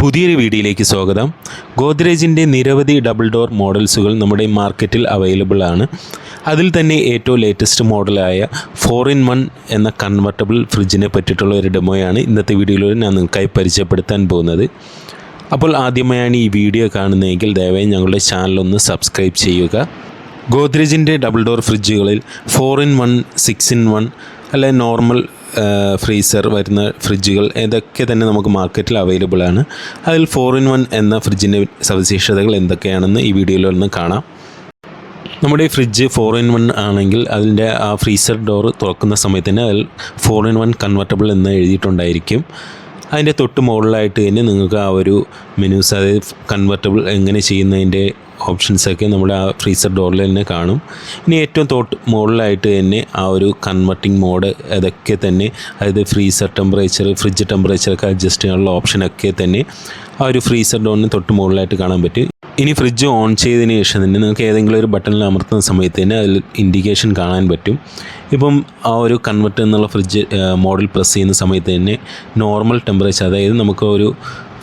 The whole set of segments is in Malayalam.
പുതിയൊരു വീഡിയോയിലേക്ക് സ്വാഗതം. ഗോദ്രേജിന്റെ നിരവധി ഡബിൾ ഡോർ മോഡൽസുകൾ നമ്മുടെ മാർക്കറ്റിൽ അവൈലബിൾ ആണ്. അതിൽ തന്നെ ഏറ്റവും ലേറ്റസ്റ്റ് മോഡലായ ഫോർ ഇൻ വൺ എന്ന കൺവെർട്ടബിൾ ഫ്രിഡ്ജിനെ പറ്റിയിട്ടുള്ള ഒരു ഡെമോയാണ് ഇന്നത്തെ വീഡിയോയിൽ ഞാൻ നിങ്ങൾക്കായി പരിചയപ്പെടുത്താൻ പോകുന്നത്. അപ്പോൾ ആദ്യമായാണ് ഈ വീഡിയോ കാണുന്നതെങ്കിൽ ദയവായി ഞങ്ങളുടെ ചാനലൊന്ന് സബ്സ്ക്രൈബ് ചെയ്യുക. ഗോദ്രേജിന്റെ double door ഫ്രിഡ്ജുകളിൽ four in one six in one അല്ലെ നോർമൽ ഫ്രീസർ വരുന്ന ഫ്രിഡ്ജുകൾ ഇതൊക്കെ തന്നെ നമുക്ക് മാർക്കറ്റിൽ അവൈലബിൾ ആണ്. അതിൽ ഫോർ ഇൻ വൺ എന്ന ഫ്രിഡ്ജിന്റെ സവിശേഷതകൾ എന്തൊക്കെയാണെന്ന് ഈ വീഡിയോയിൽ ഒന്ന് കാണാം. നമ്മുടെ ഈ ഫ്രിഡ്ജ് ഫോർ ഇൻ വൺ ആണെങ്കിൽ അതിന്റെ ആ ഫ്രീസർ ഡോർ തുറക്കുന്ന സമയത്ത് തന്നെ അതിൽ ഫോർ ഇൻ വൺ കൺവെർട്ടബിൾ എന്ന് എഴുതിയിട്ടുണ്ടായിരിക്കും. അതിന്റെ തൊട്ട് മുകളിലായിട്ട് തന്നെ നിങ്ങൾക്ക് ആ ഒരു മെനുസ് അതായത് കൺവെർട്ടബിൾ എങ്ങനെ ചെയ്യുന്നതിന്റെ ഓപ്ഷൻസൊക്കെ നമ്മുടെ ആ ഫ്രീസർ ഡോറിൽ തന്നെ കാണും. ഇനി ഏറ്റവും തൊട്ട് മുകളിലായിട്ട് തന്നെ ആ ഒരു കൺവെർട്ടിംഗ് മോഡ് അതൊക്കെ തന്നെ അതായത് ഫ്രീസർ ടെമ്പറേച്ചർ ഫ്രിഡ്ജ് ടെമ്പറേച്ചറൊക്കെ അഡ്ജസ്റ്റ് ചെയ്യാനുള്ള ഓപ്ഷനൊക്കെ തന്നെ ആ ഒരു ഫ്രീസർ ഡോറിന് തൊട്ട് മുകളിലായിട്ട് കാണാൻ പറ്റും. ഇനി ഫ്രിഡ്ജ് ഓൺ ചെയ്തതിന് ശേഷം തന്നെ നിങ്ങൾക്ക് ഏതെങ്കിലും ഒരു ബട്ടണിൽ അമർത്തുന്ന സമയത്ത് തന്നെ അതിൽ ഇൻഡിക്കേഷൻ കാണാൻ പറ്റും. ഇപ്പം ആ ഒരു കൺവെർട്ട് എന്നുള്ള ഫ്രിഡ്ജ് മോഡൽ പ്രസ് ചെയ്യുന്ന സമയത്ത് തന്നെ നോർമൽ ടെമ്പറേച്ചർ അതായത് നമുക്ക് ഒരു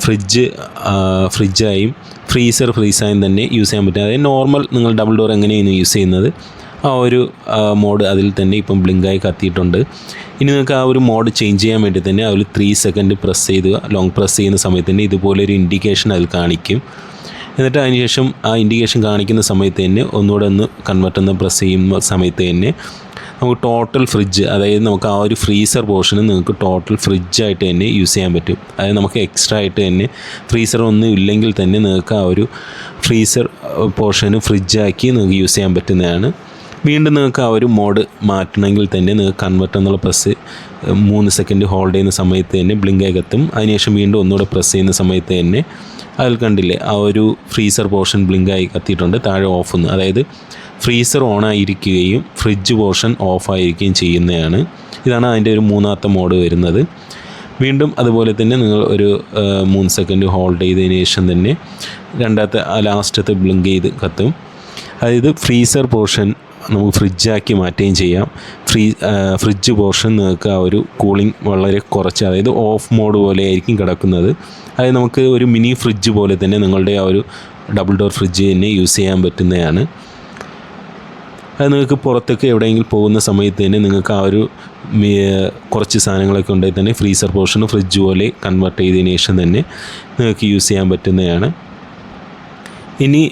ഫ്രിഡ്ജ് ഫ്രിഡ്ജായും ഫ്രീസർ ഫ്രീസായും തന്നെ യൂസ് ചെയ്യാൻ പറ്റും. അതായത് നോർമൽ നിങ്ങൾ ഡബിൾ ഡോർ എങ്ങനെയാണ് യൂസ് ചെയ്യുന്നത്? ആ ഒരു മോഡ് അതിൽ തന്നെ ഇപ്പം ബ്ലിങ്കായി കത്തിയിട്ടുണ്ട്. ഇനി നിങ്ങൾക്ക് ആ ഒരു മോഡ് ചേഞ്ച് ചെയ്യാൻ വേണ്ടി തന്നെ അതിൽ ത്രീ സെക്കൻഡ് പ്രസ് ചെയ്ത് ലോങ് പ്രസ് ചെയ്യുന്ന സമയത്ത് തന്നെ ഇതുപോലെ ഒരു ഇൻഡിക്കേഷൻ അതിൽ കാണിക്കും. എന്നിട്ട് അതിനുശേഷം ആ ഇൻഡിക്കേഷൻ കാണിക്കുന്ന സമയത്ത് തന്നെ ഒന്നുകൂടെ ഒന്ന് കൺവെർട്ട് എന്ന് പ്രസ് ചെയ്യുന്ന സമയത്ത് തന്നെ നമുക്ക് ടോട്ടൽ ഫ്രിഡ്ജ് അതായത് നമുക്ക് ആ ഒരു ഫ്രീസർ പോർഷന് നിങ്ങൾക്ക് ടോട്ടൽ ഫ്രിഡ്ജായിട്ട് തന്നെ യൂസ് ചെയ്യാൻ പറ്റും. അതായത് നമുക്ക് എക്സ്ട്രാ ആയിട്ട് തന്നെ ഫ്രീസർ ഒന്നും ഇല്ലെങ്കിൽ തന്നെ നിങ്ങൾക്ക് ആ ഒരു ഫ്രീസർ പോർഷന് ഫ്രിഡ്ജാക്കി നിങ്ങൾക്ക് യൂസ് ചെയ്യാൻ പറ്റുന്നതാണ്. വീണ്ടും നിങ്ങൾക്ക് ആ ഒരു മോഡ് മാറ്റണമെങ്കിൽ തന്നെ നിങ്ങൾക്ക് കൺവെർട്ട് എന്നുള്ള പ്രസ് മൂന്ന് സെക്കൻഡ് ഹോൾഡ് ചെയ്യുന്ന സമയത്ത് തന്നെ ബ്ലിങ്കായി കത്തും അതിനുശേഷം വീണ്ടും ഒന്നുകൂടെ പ്രസ് ചെയ്യുന്ന സമയത്ത് തന്നെ അതിൽ കണ്ടില്ലേ ആ ഒരു ഫ്രീസർ പോർഷൻ ബ്ലിങ്കായി കത്തിയിട്ടുണ്ട് താഴെ ഓഫ് ഒന്ന്. അതായത് ഫ്രീസർ ഓൺ ആയിരിക്കുകയും ഫ്രിഡ്ജ് പോർഷൻ ഓഫ് ആയിരിക്കുകയും ചെയ്യുന്നതാണ്. ഇതാണ് അതിന്റെ ഒരു മൂന്നാമത്തെ മോഡ് വരുന്നത്. വീണ്ടും അതുപോലെ തന്നെ നിങ്ങൾ ഒരു മൂന്ന് സെക്കൻഡ് ഹോൾഡ് ചെയ്തതിന് ശേഷം തന്നെ രണ്ടാമത്തെ ലാസ്റ്റത്തെ ബ്ലിങ്ക് ചെയ്ത് കത്തും. അതായത് ഫ്രീസർ പോർഷൻ നമുക്ക് ഫ്രിഡ്ജാക്കി മാറ്റുകയും ചെയ്യാം. ഫ്രീ ഫ്രിഡ്ജ് പോർഷൻ നിങ്ങൾക്ക് ആ ഒരു കൂളിംഗ് വളരെ കുറച്ച് അതായത് ഓഫ് മോഡ് പോലെ ആയിരിക്കും കിടക്കുന്നത്. അതായത് നമുക്ക് ഒരു മിനി ഫ്രിഡ്ജ് പോലെ തന്നെ നിങ്ങളുടെ ആ ഒരു ഡബിൾ ഡോർ ഫ്രിഡ്ജ് തന്നെ യൂസ് ചെയ്യാൻ പറ്റുന്നതാണ്. അത് നിങ്ങൾക്ക് പുറത്തേക്ക് എവിടെയെങ്കിലും പോകുന്ന സമയത്ത് തന്നെ നിങ്ങൾക്ക് ആ ഒരു കുറച്ച് സാധനങ്ങളൊക്കെ ഉണ്ടായി തന്നെ ഫ്രീസർ പോർഷൻ ഫ്രിഡ്ജ് പോലെ കൺവേർട്ട് ചെയ്തതിന് ശേഷം തന്നെ നിങ്ങൾക്ക് യൂസ് ചെയ്യാൻ പറ്റുന്നതാണ്. ഇനി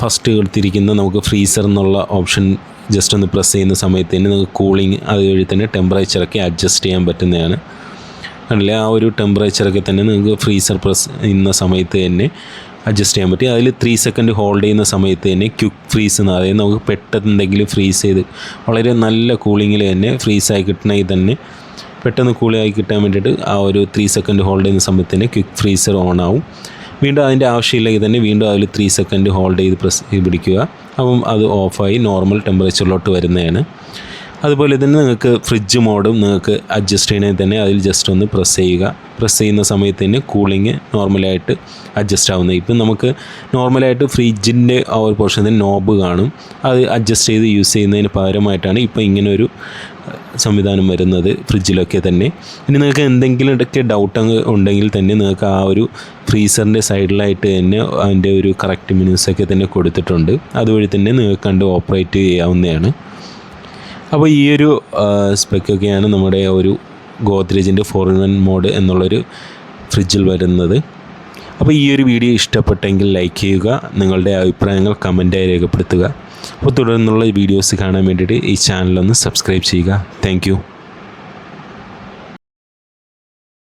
ഫസ്റ്റ് കൊടുത്തിരിക്കുന്ന നമുക്ക് ഫ്രീസർ എന്നുള്ള ഓപ്ഷൻ ജസ്റ്റ് ഒന്ന് പ്രസ് ചെയ്യുന്ന സമയത്ത് തന്നെ നിങ്ങൾക്ക് കൂളിംഗ് അതുവഴി തന്നെ ടെമ്പറേച്ചറൊക്കെ അഡ്ജസ്റ്റ് ചെയ്യാൻ പറ്റുന്നതാണ്. അല്ലെ? ആ ഒരു ടെമ്പറേച്ചറൊക്കെ തന്നെ നിങ്ങൾക്ക് ഫ്രീസർ പ്രസ് ചെയ്യുന്ന സമയത്ത് തന്നെ അഡ്ജസ്റ്റ് ചെയ്യാൻ പറ്റും. അതിൽ ത്രീ സെക്കൻഡ് ഹോൾഡ് ചെയ്യുന്ന സമയത്ത് തന്നെ ക്വിക്ക് ഫ്രീസ് എന്ന് അതായത് നമുക്ക് പെട്ടെന്ന് എന്തെങ്കിലും ഫ്രീസ് ചെയ്ത് വളരെ നല്ല കൂളിങ്ങിൽ തന്നെ ഫ്രീസായി കിട്ടണമെങ്കിൽ തന്നെ പെട്ടെന്ന് കൂളിയായി കിട്ടാൻ വേണ്ടിയിട്ട് ആ ഒരു ത്രീ സെക്കൻഡ് ഹോൾഡ് ചെയ്യുന്ന സമയത്ത് തന്നെ ക്വിക്ക് ഫ്രീസർ ഓൺ ആവും. വീണ്ടും അതിന്റെ ആവശ്യമില്ലെങ്കിൽ തന്നെ വീണ്ടും അതിൽ ത്രീ സെക്കൻഡ് ഹോൾഡ് ചെയ്ത് പ്രസ് പിടിക്കുക. അപ്പം അത് ഓഫായി നോർമൽ ടെമ്പറേച്ചറിലോട്ട് വരുന്നതാണ്. അതുപോലെ തന്നെ നിങ്ങൾക്ക് ഫ്രിഡ്ജ് മോഡും നിങ്ങൾക്ക് അഡ്ജസ്റ്റ് ചെയ്യണമെങ്കിൽ തന്നെ അതിൽ ജസ്റ്റ് ഒന്ന് പ്രസ് ചെയ്യുക. പ്രസ് ചെയ്യുന്ന സമയത്ത് തന്നെ കൂളിംഗ് നോർമലായിട്ട് അഡ്ജസ്റ്റ് ആവുന്നത് ഇപ്പം നമുക്ക് നോർമലായിട്ട് ഫ്രിഡ്ജിന്റെ ആ ഒരു പോർഷൻ തന്നെ നോബ് കാണും. അത് അഡ്ജസ്റ്റ് ചെയ്ത് യൂസ് ചെയ്യുന്നതിന് പകരമായിട്ടാണ് ഇങ്ങനെ ഒരു സംവിധാനം വരുന്നത് ഫ്രിഡ്ജിലൊക്കെ തന്നെ. ഇനി നിങ്ങൾക്ക് എന്തെങ്കിലും ഇടയ്ക്ക് ഡൗട്ട് ഉണ്ടെങ്കിൽ തന്നെ നിങ്ങൾക്ക് ആ ഒരു ഫ്രീസറിന്റെ സൈഡിലായിട്ട് തന്നെ അതിന്റെ ഒരു കറക്റ്റ് മെനൂസൊക്കെ തന്നെ കൊടുത്തിട്ടുണ്ട്. അതുവഴി തന്നെ നിങ്ങൾക്ക് കണ്ട് ഓപ്പറേറ്റ് ചെയ്യാവുന്നതാണ്. അപ്പോൾ ഈ ഒരു സ്പെക്കൊക്കെയാണ് നമ്മുടെ ഒരു ഗോദ്രേജിന്റെ ഫോർ ഇൻ വൺ മോഡ് എന്നുള്ളൊരു ഫ്രിഡ്ജിൽ വരുന്നത്. അപ്പോൾ ഈ ഒരു വീഡിയോ ഇഷ്ടപ്പെട്ടെങ്കിൽ ലൈക്ക് ചെയ്യുക നിങ്ങളുടെ അഭിപ്രായങ്ങൾ കമന്റായി രേഖപ്പെടുത്തുക. അപ്പോൾ തുടർന്നുള്ള വീഡിയോസ് കാണാൻ വേണ്ടിയിട്ട് ഈ ചാനലൊന്ന് സബ്സ്ക്രൈബ് ചെയ്യുക. താങ്ക്